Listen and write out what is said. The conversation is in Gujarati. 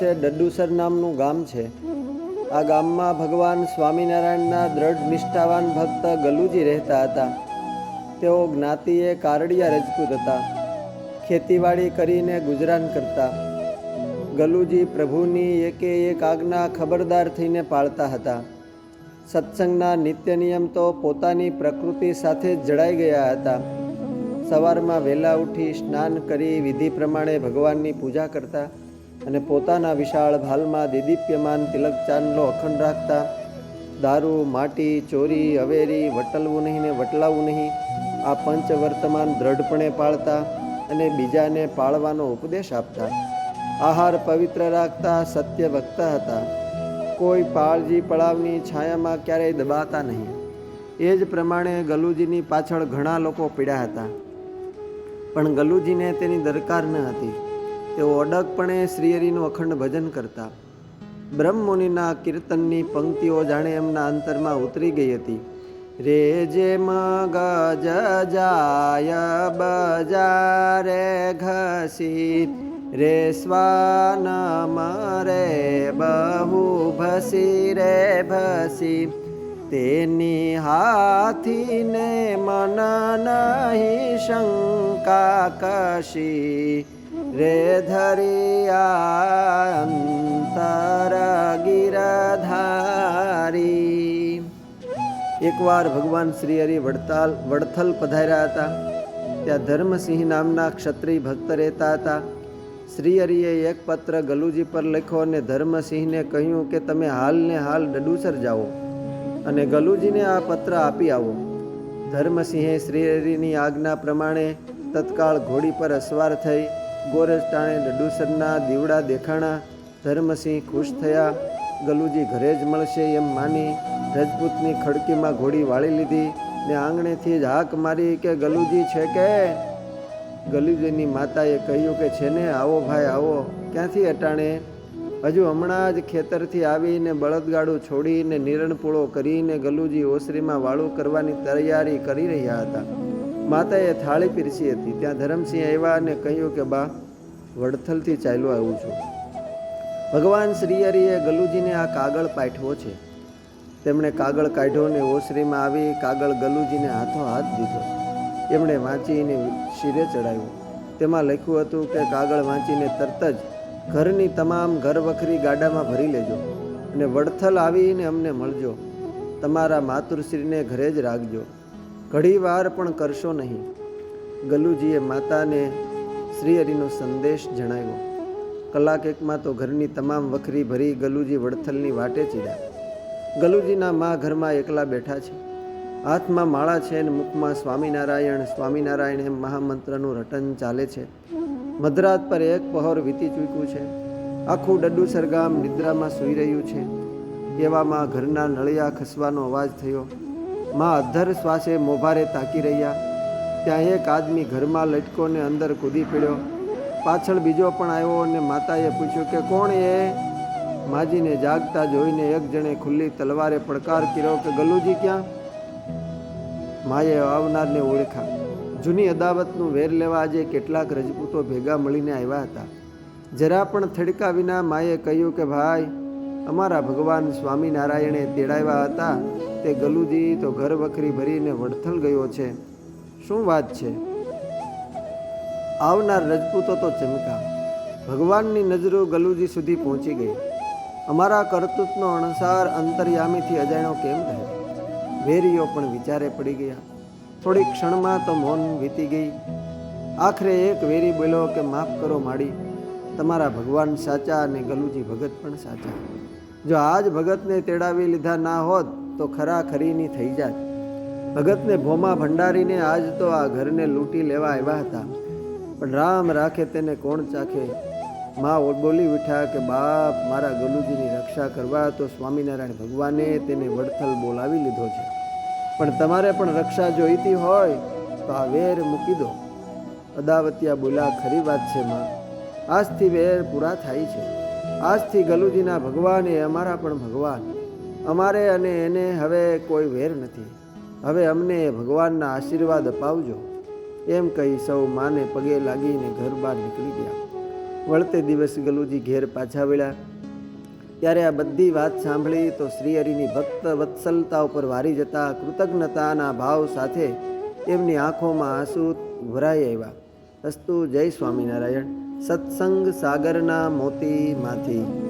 પાસે ડડુસર નામનું ગામ છે. આ ગામમાં ભગવાન સ્વામિનારાયણના દ્રઢ નિષ્ઠાવાન ભક્ત ગલુજી રહેતા હતા. તેઓ જ્ઞાતિએ કારડિયા રજપૂત હતા. ખેતીવાડી કરીને ગુજરાન કરતા. ગલુજી પ્રભુની એકે એક આજ્ઞા ખબરદાર થઈને પાળતા હતા. સત્સંગના નિત્ય નિયમ તો પોતાની પ્રકૃતિ સાથે જડાઈ ગયા હતા. સવારમાં વહેલા ઉઠી સ્નાન કરી વિધિ પ્રમાણે ભગવાનની પૂજા કરતા. અને પોતાના વિશાળ ભાલમાં દિદીપ્યમાન તિલક ચાંદલો અખંડ રાખતા, દારૂ, માટી, ચોરી અવેરી વટલવું નહીં ને વટલાવું નહીં, આ પંચ વર્તમાન દ્રઢપણે પાળતા અને બીજાને પાળવાનો ઉપદેશ આપતા. આહાર પવિત્ર રાખતા, સત્ય વક્તા હતા. કોઈ પાળજી પડાવની છાયામાં ક્યારેય દબાતા નહીં. એ જ પ્રમાણે ગલુજીની પાછળ ઘણા લોકો પીડ્યા હતા. પણ ગલુજીને તેની દરકાર ન હતી. તેઓ અડગપણે શ્રીહરિનું અખંડ ભજન કરતા. બ્રહ્મુનિના કીર્તનની પંક્તિઓ જાણે એમના અંતરમાં ઉતરી ગઈ હતી. રે જે મગજ જાય, બજારે ઘસી રે સ્વાન મરે બહુ ભસી રે ભસી. તેની હાથીને મન નહીં શંકા કશી. રે ધરિયા અંતર ગિરધારી એકવાર ભગવાન શ્રી હરિ વડતાલ વડથલ પધાર્યા હતા ત્યાં ધર્મસિંહ નામના ક્ષત્રિય ભક્ત રહેતા હતા શ્રી હરિએ એક પત્ર ગલુજી પર લખ્યો અને ધર્મસિંહને કહ્યું કે તમે હાલને હાલ ડડુસર જાઓ અને ગલુજીને આ પત્ર આપી આવો. ધર્મસિંહે શ્રીહરિની આજ્ઞા પ્રમાણે તત્કાળ ઘોડી પર અસવાર થઈ ગોરજ ટાણે દીવડા દેખાણા, ધર્મસિંહ ખુશ થયા. ગલુજી ઘરે જ મળશે એમ માની રજપૂતની ખડકીમાં ઘોડી વાળી લીધી ને આંગણેથી જ હાક મારી કે ગલુજી છે કે? ગલુજીની માતાએ કહ્યું કે છે ને આવો ભાઈ, આવો. ક્યાંથી અટાણે? હજુ હમણાં જ ખેતરથી આવીને બળદગાડું છોડીને નિરણપૂળો કરીને ગલુજી ઓસરીમાં વાળું કરવાની તૈયારી કરી રહ્યા હતા. માતાએ થાળી પીરસી હતી. ત્યાં ધરમસિંહ આવ્યા અને કહ્યું કે, બા, વડથલથી ચાલ્યો આવું છું. ભગવાન શ્રીહરિએ ગલુજીને આ કાગળ પાઠવો છે. તેમણે કાગળ કાઢ્યો ને ઓસરીમાં આવી કાગળ ગલુજીને હાથો હાથ દીધો. એમણે વાંચીને શિરે ચડાવ્યું. તેમાં લખ્યું હતું કે, કાગળ વાંચીને તરત જ ઘરની તમામ ઘર વખરી ગાડામાં ભરી લેજો અને વડથલ આવીને અમને મળજો. તમારા માતુશ્રીને ઘરે જ રાખજો. ઘણી વાર પણ કરશો નહીં. ગલુજીએ માતાને શ્રીહરિનો સંદેશ જણાવ્યો. કલાક એકમાં તો ઘરની તમામ વખરી ભરી ગલુજી વડથલની વાટે ચીડ્યા. ગલુજીના મા ઘરમાં એકલા બેઠા છે. હાથમાં માળા છે અને મુખમાં સ્વામિનારાયણ સ્વામિનારાયણ એમ મહામંત્રનું રટન ચાલે છે. મધરાત પર એક પહોર વીતી ચૂક્યું છે. આખું ડડુસર સરગામ નિદ્રામાં સૂઈ રહ્યું છે. એવામાં ઘરના નળિયા ખસવાનો અવાજ થયો. માં અધર શ્વાસે મોભારે તાકી રહ્યા. ત્યાં એક આદમી ઘરમાં લટકોને અંદર કૂદી પડ્યો. પાછળ બીજો પણ આવ્યો અને માતાએ પૂછ્યું કે કોણ એ? માજીને જાગતા જોઈને એક જણે ખુલ્લી તલવારે પડકાર કર્યો કે ગલુજી ક્યાં? માએ આવનારને ઓળખા. જૂની અદાવતનું વેર લેવા આજે કેટલાક રજપૂતો ભેગા મળીને આવ્યા હતા. જરા પણ થડકા વિના માએ કહ્યું કે ભાઈ અમારા ભગવાન સ્વામિનારાયણે તેડાવ્યા હતા. તે ગલુજી તો ઘર વખરી ભરીને વડથલ ગયો છે. શું વાત છે? આવનાર રજપૂતો તો ચમકા ભગવાનની નજરો ગલુજી સુધી પહોંચી ગઈ. અમારા કરતૂતનો અણસાર અંતર્યામીથી અજાણ્યો કેમ રહે વેરીઓ પણ વિચારે પડી ગયા. થોડી ક્ષણમાં તો મૌન વીતી ગઈ. આખરે એક વેરી બોલ્યો કે, માફ કરો, માડી. તમારા ભગવાન સાચા અને ગલુજી ભગત પણ સાચા. જો આજ ભગતને તેડાવી લીધા ના હોત, તો ખરા ખરીની થઈ જાત. ભગતને ભોમા ભંડારીને આજ તો આ ઘરને લૂંટી લેવા આવ્યા હતા. પણ રામ રાખે તેને કોણ ચાખે? મા બોલી ઉઠ્યા કે, બાપ, મારા ગલુજીની રક્ષા કરવા તો સ્વામિનારાયણ ભગવાને તેને વડથલ બોલાવી લીધો છે. પણ તમારે પણ રક્ષા જોઈતી હોય, તો આ વેર મૂકી દો. અદાવતિયા બોલા ખરી વાત છે, માં. આજથી વેર પૂરા થાય છે. આજથી ગલુજીના ભગવાન એ અમારા પણ ભગવાન. અમારે અને એને હવે કોઈ વેર નથી. હવે અમને ભગવાનના આશીર્વાદ અપાવજો. એમ કહી સૌ માને પગે લાગીને ઘર બહાર નીકળી ગયા. વળતે દિવસ ગલુજી ઘેર પાછા વળ્યા. ત્યારે આ બધી વાત સાંભળી તો શ્રી હરિની ભક્ત વત્સલતા ઉપર વારી જતા કૃતજ્ઞતાના ભાવ સાથે એમની આંખોમાં આંસુ ભરાઈ આવ્યા. અસ્તુ જય સ્વામિનારાયણ. સત્સંગ સાગરના મોતીમાંથી.